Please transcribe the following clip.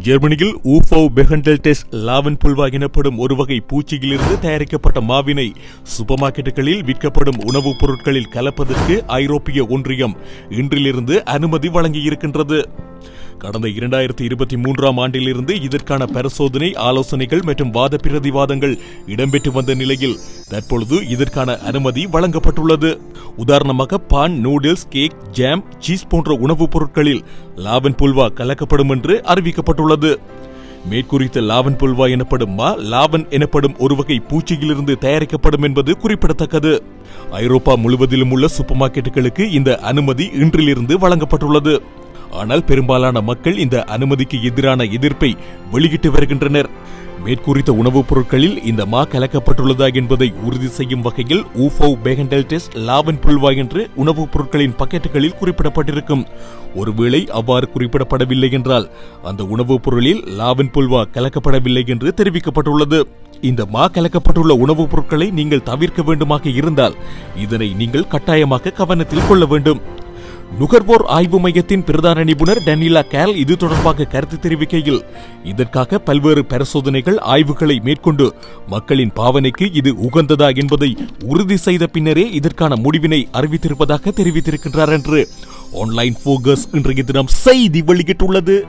ஜெர்மனியில் ஊஃபோ பெகண்டல் டெஸ்ட் லாவன் புல்வா எனப்படும் ஒரு வகை பூச்சியிலிருந்து தயாரிக்கப்பட்ட மாவினை சூப்பர் மார்க்கெட்டுகளில் விற்கப்படும் உணவுப் பொருட்களில் கலப்பதற்கு ஐரோப்பிய ஒன்றியம் இன்றிலிருந்து அனுமதி வழங்கியிருக்கின்றது. கடந்த இரண்டாயிரத்தி இருபத்தி மூன்றாம் ஆண்டிலிருந்து இதற்கான பரிசோதனை ஆலோசனைகள் மற்றும் வாத பிரதிவாதங்கள் இடம்பெற்று வந்த நிலையில் தற்பொழுது இதற்கான அனுமதி வழங்கப்பட்டுள்ளது. உதாரணமாக bun noodles cake jam cheese போன்ற உணவுப் பொருட்களில் லாவன் புல்வா கலக்கப்படும் என்று அறிவிக்கப்பட்டுள்ளது. மேற்குறித்த லாவன் புல்வா எனப்படும் மா லாவன் எனப்படும் ஒரு வகை பூச்சியிலிருந்து தயாரிக்கப்படும் என்பது குறிப்பிடத்தக்கது. ஐரோப்பா முழுவதிலும் உள்ள சூப்பர் மார்க்கெட்டுகளுக்கு இந்த அனுமதி இன்றிலிருந்து வழங்கப்பட்டுள்ளது. ஆனால் பெரும்பாலான மக்கள் இந்த அனுமதிக்கு எதிரான எதிர்ப்பை வெளியிட்டு வருகின்றனர். மேற்குறித்த உணவுப் பொருட்களில் இந்த மா கலக்கப்பட்டுள்ளதா என்பதை உறுதி செய்யும் வகையில் ஊஃபோ பேகண்டல் டெஸ்ட் லாவன் புல்வா என்று உணவுப் பொருட்களின் பக்கெட்டுகளில் குறிப்பிடப்பட்டிருக்கும். ஒருவேளை அவ்வாறு குறிப்பிடப்படவில்லை என்றால் அந்த உணவுப் பொருளில் லாவன் புல்வா கலக்கப்படவில்லை என்று தெரிவிக்கப்பட்டுள்ளது. இந்த மா கலக்கப்பட்டுள்ள உணவுப் பொருட்களை நீங்கள் தவிர்க்க வேண்டுமாக இருந்தால் இதனை நீங்கள் கட்டாயமாக கவனத்தில் கொள்ள வேண்டும். நுகர்வோர் ஆய்வு மையத்தின் பிரதான நிபுணர் டனிலா கேல் இது தொடர்பாக கருத்து தெரிவிக்கையில் இதற்காக பல்வேறு பரிசோதனைகள் ஆய்வுகளை மேற்கொண்டு மக்களின் பாவனைக்கு இது உகந்ததா என்பதை உறுதி செய்த பின்னரே இதற்கான முடிவினை அறிவித்திருப்பதாக தெரிவித்திருக்கின்றார் என்று ஆன்லைன் போகஸ் இன்றைய தினம் செய்தி வெளியிட்டுள்ளது.